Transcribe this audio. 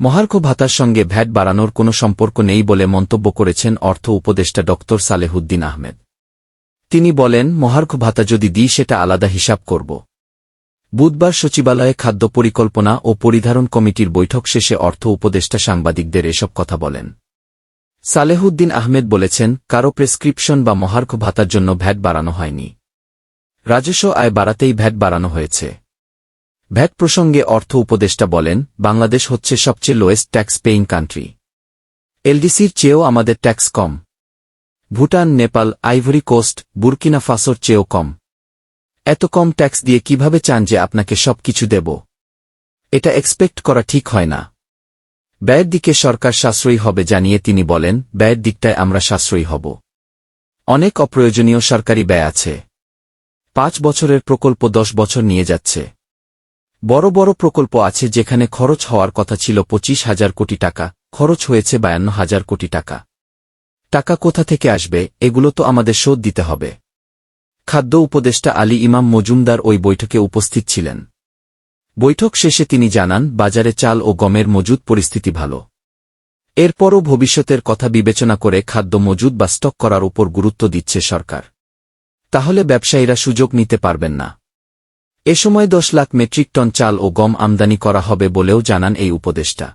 মহার্ঘ ভাতার সঙ্গে ভ্যাট বাড়ানোর কোনো সম্পর্ক নেই বলে মন্তব্য করেছেন অর্থ উপদেষ্টা ড. সালেহুদ্দিন আহমেদ। তিনি বলেন, মহার্ঘ ভাতা যদি দিই সেটা আলাদা হিসাব করব। বুধবার সচিবালয়ে খাদ্য পরিকল্পনা ও পরিধারণ কমিটির বৈঠক শেষে অর্থ উপদেষ্টা সাংবাদিকদের এসব কথা বলেন। সালেহুদ্দিন আহমেদ বলেছেন কারও প্রেসক্রিপশন বা মহার্ঘ ভাতার জন্য ভ্যাট বাড়ানো হয়নি। রাজস্ব আয় বাড়াতেই ভ্যাট বাড়ানো হয়েছে। ভ্যাট প্রসঙ্গে অর্থ উপদেষ্টা বলেন, বাংলাদেশ হচ্ছে সবচেয়ে লোয়েস্ট ট্যাক্স পেইং কান্ট্রি এলডিসির চেয়েও আমাদের ট্যাক্স কম। Bhutan, Nepal Ivory Coast Burkina ফাসোর চেয়েও কম। এত কম ট্যাক্স দিয়ে কীভাবে চান যে আপনাকে সব কিছু দেব? এটা এক্সপেক্ট করা ঠিক হয় না। ব্যয়ের দিকে সরকার সাশ্রয়ী হবে জানিয়ে তিনি বলেন, ব্যয়ের দিকটায় আমরা সাশ্রয়ী হব। অনেক অপ্রয়োজনীয় সরকারি ব্যয় আছে। পাঁচ বছরের প্রকল্প দশ বছর নিয়ে যাচ্ছে। বড় বড় প্রকল্প আছে যেখানে খরচ হওয়ার কথা ছিল পঁচিশ হাজার কোটি টাকা, খরচ হয়েছে বায়ান্ন হাজার কোটি টাকা। টাকা কোথা থেকে আসবে, এগুলো তো আমাদের শোধ দিতে হবে। খাদ্য উপদেষ্টা আলী ইমাম মজুমদার ওই বৈঠকে উপস্থিত ছিলেন। বৈঠক শেষে তিনি জানান, বাজারে চাল ও গমের মজুদ পরিস্থিতি ভালো। এরপরও ভবিষ্যতের কথা বিবেচনা করে খাদ্য মজুদ বা স্টক করার উপর গুরুত্ব দিচ্ছে সরকার। তাহলে ব্যবসায়ীরা সুযোগ নিতে পারবেন না। এ সময় দশ লাখ মেট্রিক টন চাল ও গম আমদানি করা হবে বলেও জানান এই উপদেষ্টা।